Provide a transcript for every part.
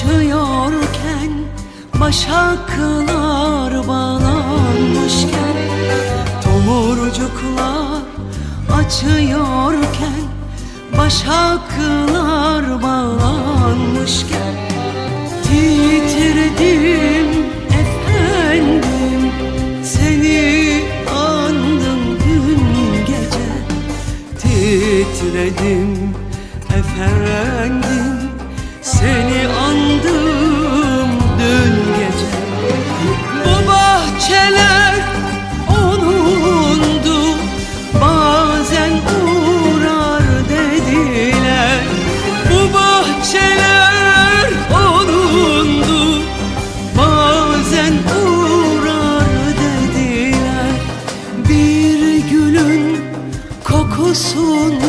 Açıyorken Başaklar bağlanmışken Tomurcuklar açıyorken Başaklar bağlanmışken Titredim efendim Seni andım dün gece Titredim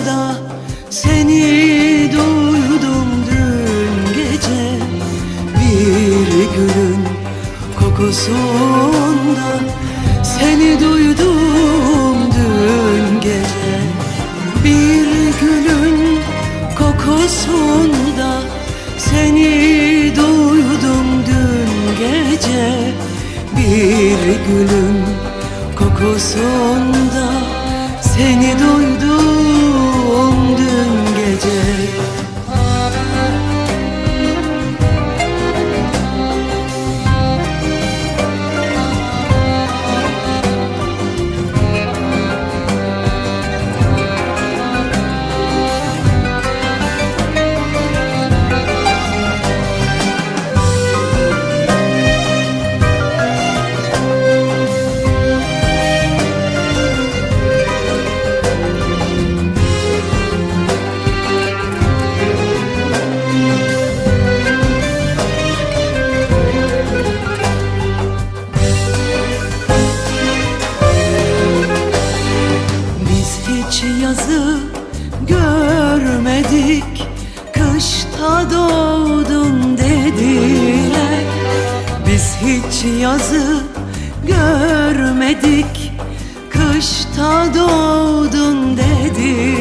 kokusunda Seni duydum dün gece. Bir gülün kokusunda Seni duydum dün gece. Bir gülün kokusunda Seni duydum dün gece. Bir gülün kokusunda Seni duydum yazı görmedik. Kışta doğdun dediler. Biz hiç yazı görmedik. Kışta doğdun dediler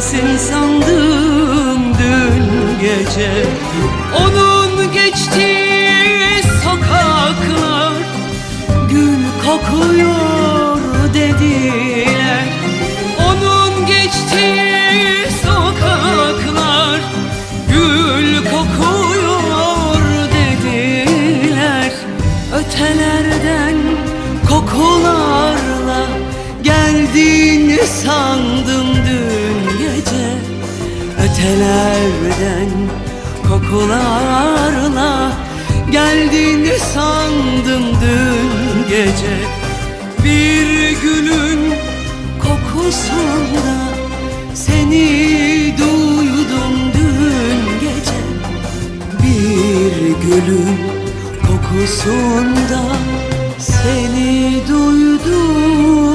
Sensin sandım dün gece. Onun geçtiği sokaklar Gül kokuyor Ötelerden kokularla Geldiğini sandım dün gece. Bir gülün kokusunda Seni duydum dün gece. Bir gülün kokusunda Seni duydum.